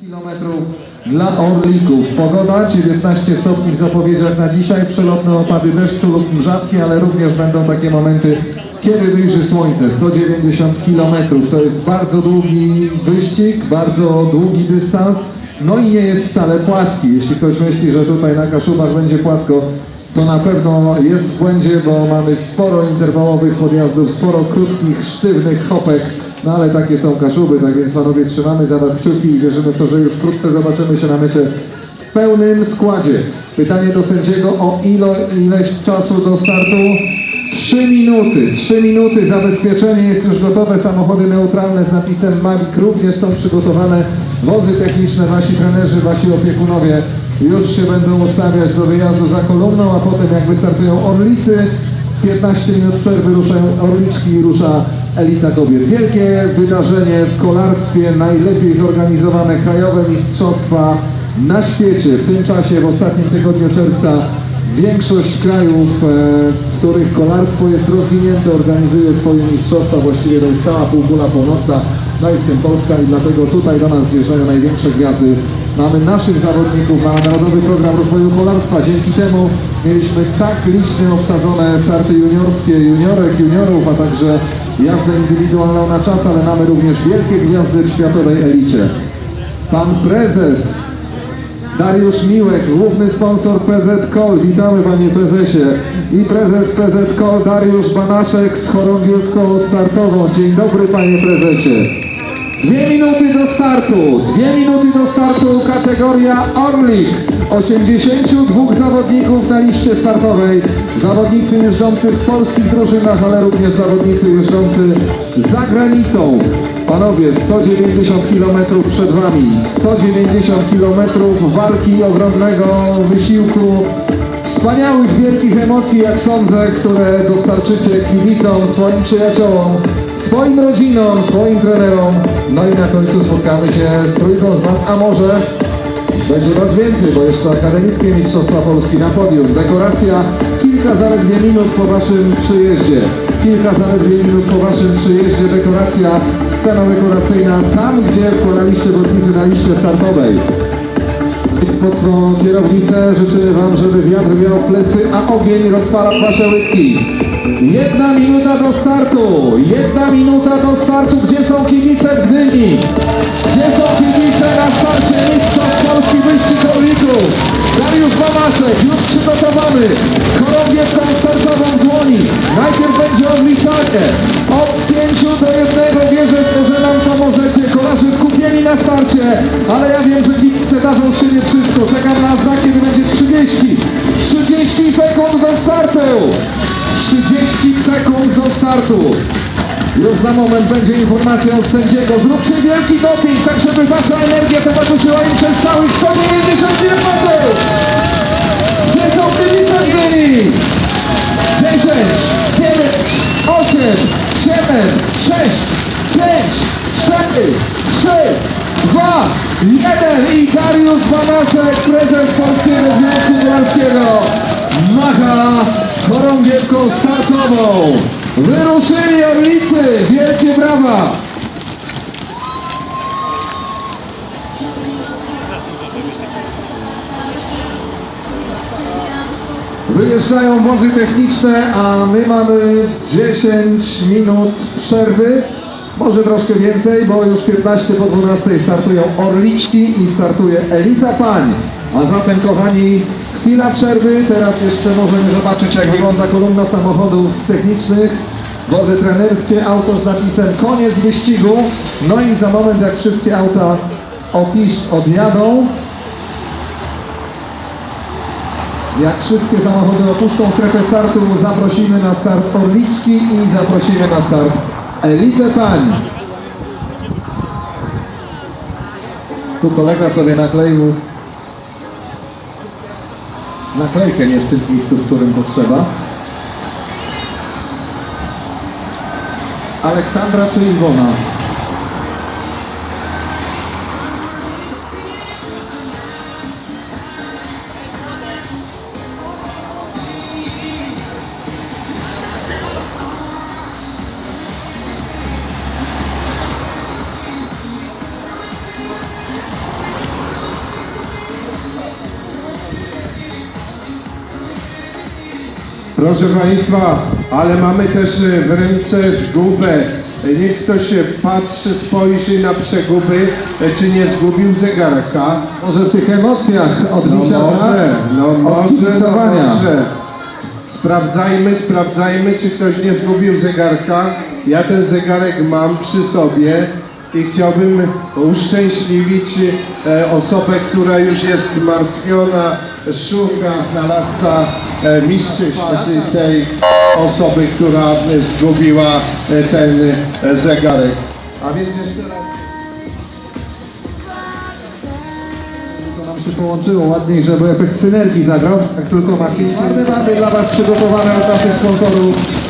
kilometrów dla Orlików. Pogoda 19 stopni w zapowiedziach na dzisiaj, przelotne opady deszczu lub mrzawki, ale również będą takie momenty, kiedy wyjrzy słońce. 190 kilometrów to jest bardzo długi wyścig, bardzo długi dystans, no i nie jest wcale płaski. Jeśli ktoś myśli, że tutaj na Kaszubach będzie płasko, to na pewno jest w błędzie, bo mamy sporo interwałowych podjazdów, sporo krótkich, sztywnych hopek, no ale takie są Kaszuby, tak więc panowie trzymamy za Was kciuki i wierzymy w to, że już wkrótce zobaczymy się na mecie w pełnym składzie. Pytanie do sędziego o ilo, ileś czasu do startu? 3 minuty, 3 minuty, zabezpieczenie jest już gotowe, samochody neutralne z napisem Mavic również są przygotowane, wozy techniczne, wasi trenerzy, wasi opiekunowie już się będą ustawiać do wyjazdu za kolumną, a potem jak wystartują Orlicy, 15 minut przerwy ruszają Orliczki i rusza Elita Kobiet. Wielkie wydarzenie w kolarstwie, najlepiej zorganizowane krajowe mistrzostwa na świecie. W tym czasie, w ostatnim tygodniu czerwca, większość krajów, e, w których kolarstwo jest rozwinięte, organizuje swoje mistrzostwa. Właściwie to jest cała półkula północna, no i w tym Polska i dlatego tutaj do nas zjeżdżają największe gwiazdy. Mamy naszych zawodników, mamy Narodowy Program Rozwoju Kolarstwa. Dzięki temu mieliśmy tak licznie obsadzone starty juniorskie, juniorek, juniorów, a także jazdę indywidualną na czas, ale mamy również wielkie gwiazdy w światowej elicie. Pan prezes Dariusz Miłek, główny sponsor PZ Kol. Witamy panie prezesie. I prezes PZ Kol Dariusz Banaszek z chorągiewką startową. Dzień dobry panie prezesie. Dwie minuty do startu. Dwie minuty do startu kategoria Orlik. 82 zawodników na liście startowej. Zawodnicy jeżdżący w polskich drużynach, ale również zawodnicy jeżdżący za granicą. Panowie, 190 km przed Wami. 190 km walki, ogromnego wysiłku, wspaniałych, wielkich emocji, jak sądzę, które dostarczycie kibicom, swoim przyjaciołom, swoim rodzinom, swoim trenerom. No i na końcu spotkamy się z trójką z Was, a może będzie Was więcej, bo jeszcze Akademickie Mistrzostwa Polski na podium. Dekoracja kilka zaledwie minut po Waszym przyjeździe. Kilka zaledwie minut po Waszym przyjeździe dekoracja, scena dekoracyjna tam, gdzie składaliście podpisy na liście startowej. Pod swą kierownicę życzymy Wam, żeby wiatr wiał w plecy, a ogień rozpalał Wasze łydki. Jedna minuta do startu! Jedna minuta do startu! Gdzie są kibice w Gdyni? Gdzie są kibice na starcie Mistrzostw Polski Wyścig Orlików? Dariusz Mamaszek, już przygotowany, z chorągiewką startową w dłoni. Najpierw będzie odliczanie. Od pięciu do jednego wierzę, to, że nam pomożecie. Kolarze skupieni na starcie, ale ja wiem, że kibice dadzą z siebie wszystko. Czekam startu! Już za moment będzie informacja od sędziego. Zróbcie wielki doping, tak żeby wasza energia towarzyszyła im przez całych 190 km! Gdzie są w Gdyni? 10, 9, 8, 7, 6, 5, 4, 3, 2, 1 i Dariusz Banaszek, prezes Polskiego Związku Kolarskiego macha chorągiewką startową. Wyruszyli Orlicy, wielkie brawa! Wyjeżdżają wozy techniczne, a my mamy 10 minut przerwy. Może troszkę więcej, bo już 15 po 12 startują Orliczki i startuje Elita Pań. A zatem, kochani, chwila przerwy. Teraz jeszcze możemy zobaczyć, jak wygląda kolumna samochodów technicznych. Wozy trenerskie, auto z napisem koniec wyścigu. No i za moment, jak wszystkie auta opisz odjadą, jak wszystkie samochody opuszczą strefę startu, zaprosimy na start Orliczki i zaprosimy na start Elitę Pań. Tu kolega sobie nakleił naklejkę nie w tym miejscu, w którym potrzeba. Aleksandra czy Iwona? Proszę Państwa, ale mamy też e, w ręce zgubę. E, Niech ktoś się patrzy, spojrzy na przeguby, e, czy nie zgubił zegarka. Może w tych emocjach No odbicia może, no może, no kibicowania. może. Sprawdzajmy, sprawdzajmy, czy ktoś nie zgubił zegarka. Ja ten zegarek mam przy sobie i chciałbym uszczęśliwić osobę, która już jest zmartwiona, szuka znalazca e, świata tej osoby, która e, zgubiła e, ten zegarek. A więc jeszcze raz. To nam się połączyło ładniej, żeby efekt synergii zagrał. Jak tylko ma. Czarne bandy dla Was przygotowane od naszych sponsorów.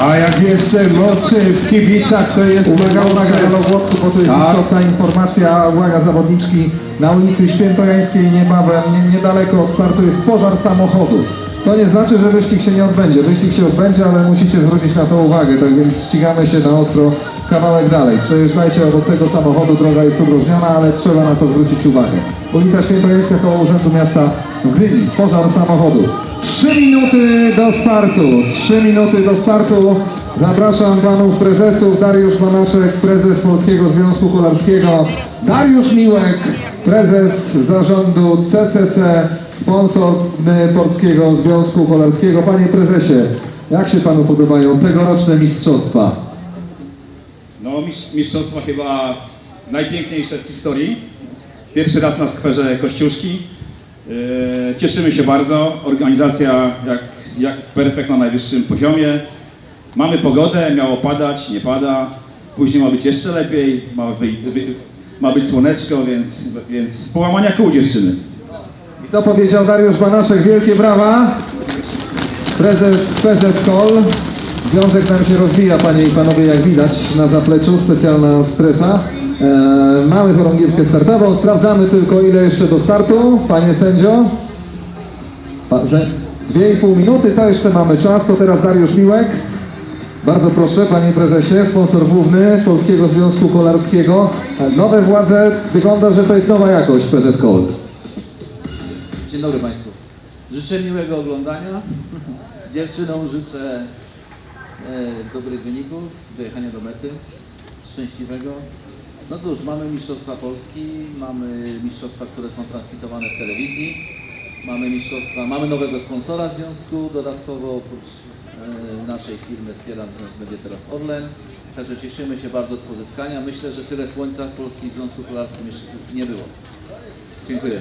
A jak jest mocy w kibicach, to jest Uwaga, uwaga, Halo Włodku, bo tu jest Tak. istotna informacja. Uwaga, zawodniczki na ulicy Świętojańskiej niebawem, nie, niedaleko od startu jest pożar samochodu. To nie znaczy, że wyścig się nie odbędzie. Wyścig się odbędzie, ale musicie zwrócić na to uwagę. Tak więc ścigamy się na ostro kawałek dalej. Przejeżdżajcie obok tego samochodu, droga jest udrożniona, ale trzeba na to zwrócić uwagę. Ulica Świętojańska koło Urzędu Miasta w Gdyni. Pożar samochodu. Trzy minuty do startu. Trzy minuty do startu. Zapraszam panów prezesów. Dariusz Banaszek, prezes Polskiego Związku Kolarskiego. Dariusz Miłek, prezes zarządu CCC, sponsor Polskiego Związku Kolarskiego. Panie prezesie, jak się panu podobają tegoroczne mistrzostwa? No, mistrz- mistrzostwa chyba najpiękniejsze w historii. Pierwszy raz na skwerze Kościuszki. Yy, Cieszymy się bardzo. Organizacja jak, jak perfekt na najwyższym poziomie. Mamy pogodę, miało padać, nie pada. Później ma być jeszcze lepiej, ma, wy, wy, ma być słoneczko, więc, więc połamania kół dziewczyny. I to powiedział Dariusz Banaszek. Wielkie brawa. Prezes PZ Kol. Związek nam się rozwija, panie i panowie, jak widać na zapleczu. Specjalna strefa. E, mamy chorągiewkę startową. Sprawdzamy tylko, ile jeszcze do startu. Panie sędzio. Że, dwie i pół minuty, to jeszcze mamy czas. To teraz Dariusz Miłek. Bardzo proszę, panie prezesie, sponsor główny Polskiego Związku Kolarskiego. Nowe władze, wygląda, że to jest nowa jakość PZ Kol. Dzień dobry Państwu. Życzę miłego oglądania. Dziewczynom życzę e, dobrych wyników, dojechania do mety, szczęśliwego. No cóż, mamy Mistrzostwa Polski, mamy Mistrzostwa, które są transmitowane w telewizji, mamy Mistrzostwa, mamy nowego sponsora związku, dodatkowo oprócz e, naszej firmy wspiera nas będzie teraz Orlen. Także cieszymy się bardzo z pozyskania. Myślę, że tyle słońca w Polskim Związku Kolarskim jeszcze nie było. Dziękuję.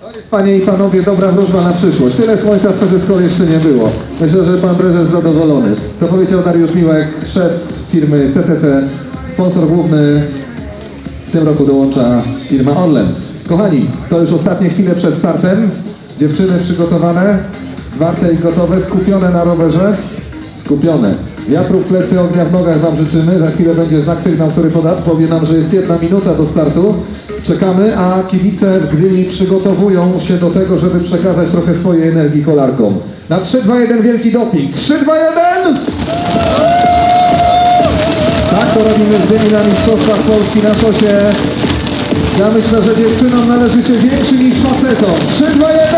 To jest, panie i panowie, dobra wróżba na przyszłość. Tyle słońca w PZK jeszcze nie było. Myślę, że pan prezes zadowolony. To powiedział Dariusz Miłek, szef firmy CCC, sponsor główny. W tym roku dołącza firma Orlen. Kochani, to już ostatnie chwile przed startem. Dziewczyny przygotowane, zwarte i gotowe, skupione na rowerze. Skupione. Wiatru w plecy, ognia w nogach Wam życzymy. Za chwilę będzie znak sygnał, który poda, powie nam, że jest jedna minuta do startu. Czekamy, a kibice w Gdyni przygotowują się do tego, żeby przekazać trochę swojej energii kolarkom. Na 3, 2, 1 wielki doping. 3, 2, 1! Tak to robimy w Gdyni na Mistrzostwach Polski na szosie. Ja myślę, że dziewczynom należycie większy niż facetom. 3, 2, 1!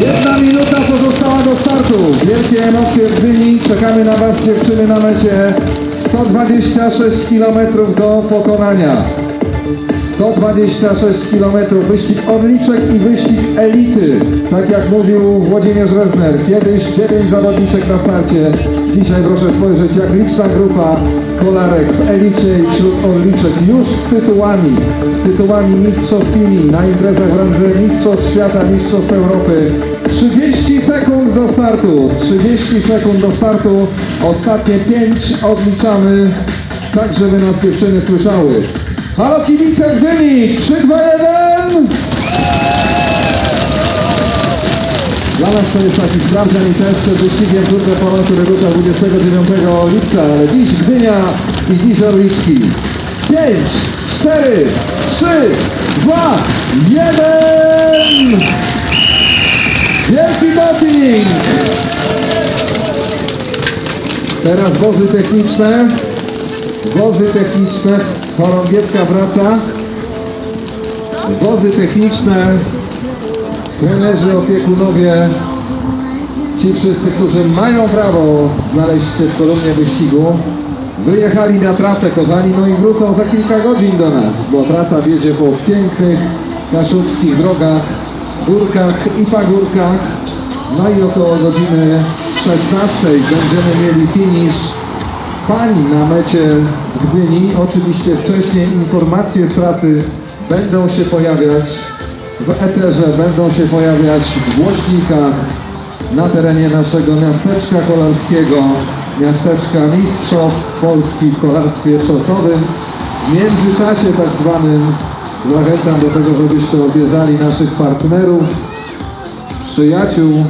Jedna minuta pozostała do startu. Wielkie emocje w Gdyni. Czekamy na Was dziewczyny na mecie. 126 km do pokonania. 126 km, wyścig odliczek i wyścig elity. Tak jak mówił Włodzimierz Rezner, kiedyś 9 zawodniczek na starcie. Dzisiaj proszę spojrzeć, jak liczna grupa kolarek w elicie i wśród odliczek już z tytułami, z tytułami mistrzowskimi na imprezach w randze Mistrzostw Świata, Mistrzostw Europy. 30 sekund do startu, 30 sekund do startu, ostatnie 5 odliczamy, tak żeby nas dziewczyny słyszały. Halo kibice Gdyni! 3, 2, 1! Dla nas to jest taki sprawdzian i test przed wyścigiem Tour de rusza 29 lipca, ale dziś Gdynia i dziś Orliczki. 5, 4, 3, 2, 1! Wielki doping! Teraz wozy techniczne. Wozy techniczne. Chorągiewka wraca. wozy techniczne, trenerzy, opiekunowie, ci wszyscy, którzy mają prawo znaleźć się w kolumnie wyścigu, wyjechali na trasę, kochani, no i wrócą za kilka godzin do nas, bo trasa wiedzie po pięknych kaszubskich drogach, górkach i pagórkach. No i około godziny 16 będziemy mieli finisz pań na mecie w Gdyni. Oczywiście wcześniej informacje z trasy będą się pojawiać w eterze, będą się pojawiać w głośnikach na terenie naszego miasteczka kolarskiego, miasteczka Mistrzostw Polski w kolarstwie szosowym. W międzyczasie tak zwanym zachęcam do tego, żebyście odwiedzali naszych partnerów, przyjaciół.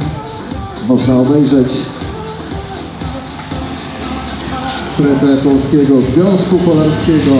Można obejrzeć strefę Polskiego Związku Kolarskiego,